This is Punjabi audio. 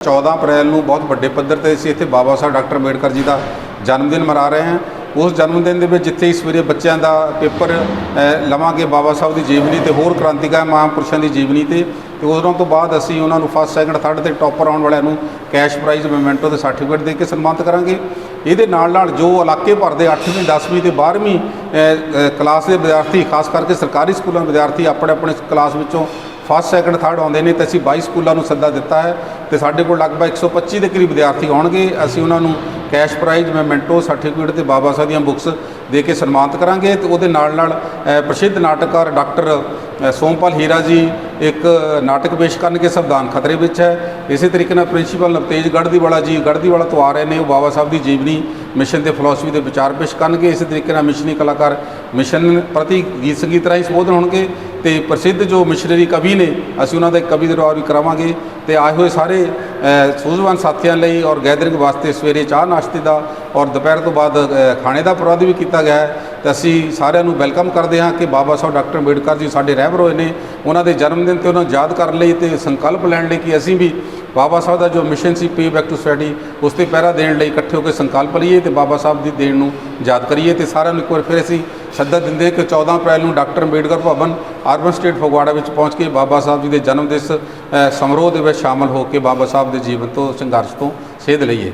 14 ਅਪ੍ਰੈਲ ਨੂੰ ਬਹੁਤ ਵੱਡੇ ਪੱਧਰ ਤੇ ਅਸੀਂ ਇੱਥੇ ਬਾਬਾ ਸਾਹਿਬ ਡਾਕਟਰ ਅੰਬੇਡਕਰ ਜੀ ਦਾ ਜਨਮ ਦਿਨ ਮਨਾ ਰਹੇ ਹਾਂ। ਉਸ ਜਨਮ ਦਿਨ ਦੇ ਵਿੱਚ ਜਿੱਥੇ ਇਸ ਸਵੇਰੇ ਬੱਚਿਆਂ ਦਾ ਪੇਪਰ ਲਵਾਂਗੇ ਬਾਬਾ ਸਾਹਿਬ ਦੀ ਜੀਵਨੀ ਤੇ ਹੋਰ ਕ੍ਰਾਂਤੀਕਾਰ ਮਹਾਂਪੁਰਸ਼ਾਂ ਦੀ ਜੀਵਨੀ ਤੇ ਤੇ ਉਹਨਾਂ ਤੋਂ ਬਾਅਦ ਅਸੀਂ ਉਹਨਾਂ ਨੂੰ ਫਸਟ ਸੈਕੰਡ ਥਰਡ ਤੇ ਟੌਪਰ ਆਉਣ ਵਾਲਿਆਂ ਨੂੰ ਕੈਸ਼ ਪ੍ਰਾਈਜ਼ ਮੈਮੈਂਟੋ ਤੇ ਸਰਟੀਫਿਕੇਟ ਦੇ ਕੇ ਸਨਮਾਨਿਤ ਕਰਾਂਗੇ। ਇਹਦੇ ਨਾਲ ਨਾਲ ਜੋ ਇਲਾਕੇ ਭਰ ਦੇ 8ਵੀਂ 10ਵੀਂ ਤੇ 12ਵੀਂ ਕਲਾਸ ਦੇ ਵਿਦਿਆਰਥੀ, ਖਾਸ ਕਰਕੇ ਸਰਕਾਰੀ ਸਕੂਲਾਂ ਦੇ ਵਿਦਿਆਰਥੀ ਆਪਣੇ ਆਪਣੇ ਕਲਾਸ ਵਿੱਚੋਂ ਫਸਟ ਸੈਕੰਡ ਥਰਡ ਆਉਂਦੇ ਨੇ ਤੇ ਅਸੀਂ 22 ਸਕੂਲਾਂ ਨੂੰ ਸੱਦਾ ਦਿੱਤਾ ਹੈ ਤੇ ਸਾਡੇ ਕੋਲ ਲਗਭਗ 125 ਦੇ ਕਰੀਬ ਵਿਦਿਆਰਥੀ ਆਉਣਗੇ। ਅਸੀਂ ਉਹਨਾਂ ਨੂੰ ਕੈਸ਼ ਪ੍ਰਾਈਜ਼ ਮੈਮੈਂਟੋ ਸਰਟੀਫਿਕੇਟ ਤੇ ਬਾਬਾ ਸਾਹਿਬ ਦੀਆਂ ਬੁੱਕਸ ਦੇ ਕੇ ਸਨਮਾਨਿਤ ਕਰਾਂਗੇ ਤੇ ਉਹਦੇ ਨਾਲ ਨਾਲ ਪ੍ਰਸਿੱਧ ਨਾਟਕਕਾਰ ਡਾਕਟਰ ਸੋਮਪਾਲ ਹੀਰਾ ਜੀ ਇੱਕ ਨਾਟਕ ਪੇਸ਼ ਕਰਨਗੇ ਸੰਵਿਧਾਨ ਖਤਰੇ ਵਿੱਚ ਹੈ। ਇਸੇ ਤਰੀਕੇ ਨਾਲ ਪ੍ਰਿੰਸੀਪਲ ਨਵਤੇਜ ਗੜਦੀਵਾਲਾ ਜੀ ਗੜਦੀਵਾਲਾ ਤੋਂ ਆ ਰਹੇ ਨੇ। ਉਹ ਬਾਬਾ ਸਾਹਿਬ ਦੀ ਜੀਵਨੀ ਮਿਸ਼ਨ ਦੇ ਫਿਲਾਸਫੀ ਦੇ ਵਿਚਾਰ ਪੇਸ਼ ਕਰਨਗੇ, ਇਸੇ ਤਰੀਕੇ ਨਾਲ ਮਿਸ਼ਨੀ ਕਲਾਕਾਰ ਮਿਸ਼ਨ ਪ੍ਰਤੀ ਗੀਤ ਸੰਗੀਤ ਰਾਹੀਂ ਸੰਬੋਧਨ ਹੋਣਗੇ ਤੇ ਪ੍ਰਸਿੱਧ ਜੋ ਮਿਸ਼ਨਰੀ ਕਵੀ ਨੇ, ਅਸੀਂ ਉਹਨਾਂ ਦੇ ਕਵੀ ਦਰਬਾਰ ਵੀ ਕਰਾਵਾਂਗੇ ਤੇ ਆਏ ਹੋਏ ਸਾਰੇ ਸੂਝਵਾਨ ਸਾਥੀਆਂ ਲਈ ਔਰ ਗੈਦਰਿੰਗ ਵਾਸਤੇ ਸਵੇਰੇ ਚਾਹ ਨਾਸ਼ਤੇ ਦਾ ਔਰ ਦੁਪਹਿਰ ਤੋਂ ਬਾਅਦ ਖਾਣੇ ਦਾ ਪ੍ਰਬੰਧ ਵੀ ਕੀਤਾ ਗਿਆ ਹੈ। ਤੇ ਅਸੀਂ ਸਾਰਿਆਂ ਨੂੰ ਵੈਲਕਮ ਕਰਦੇ ਹਾਂ ਕਿ ਬਾਬਾ ਸਾਹਿਬ ਡਾਕਟਰ ਅੰਬੇਡਕਰ ਜੀ ਸਾਡੇ ਰਹਿਬਰ ਹੋਏ ਨੇ, ਉਹਨਾਂ ਦੇ ਜਨਮ ਦਿਨ ਤੇ ਉਹਨਾਂ ਨੂੰ ਯਾਦ ਕਰਨ ਲਈ ਤੇ ਸੰਕਲਪ ਲੈਣ ਲਈ ਕਿ ਅਸੀਂ ਵੀ ਬਾਬਾ ਸਾਹਿਬ ਦਾ ਜੋ ਮਿਸ਼ਨ ਸੀ ਪੇ ਬੈਕ ਟੂ ਸਟੱਡੀ ਉਸ ਤੇ ਪਹਿਰਾ ਦੇਣ ਲਈ ਇਕੱਠੇ ਹੋ ਕੇ ਸੰਕਲਪ ਲਈਏ ਤੇ ਬਾਬਾ ਸਾਹਿਬ ਦੀ ਦੇਣ ਨੂੰ ਯਾਦ ਕਰੀਏ ਤੇ ਸਾਰਿਆਂ ਨੂੰ ਇੱਕ ਵਾਰ ਫਿਰ ਅਸੀਂ ਸੱਦਾ ਦਿੰਦੇ ਕਿ 14 ਅਪ੍ਰੈਲ ਨੂੰ doctor Ambedkar Bhavan, urban estate Phagwara ਵਿੱਚ ਪਹੁੰਚ ਕੇ ਬਾਬਾ ਸਾਹਿਬ ਜੀ ਦੇ ਜਨਮ ਦਿਵਸ ਸਮਾਰੋਹ ਦੇ ਵਿੱਚ ਸ਼ਾਮਲ ਹੋ ਕੇ ਬਾਬਾ ਸਾਹਿਬ ਦੇ ਜੀਵਨ ਤੋਂ, ਸੰਘਰਸ਼ ਤੋਂ ਸੇਧ ਲਈਏ।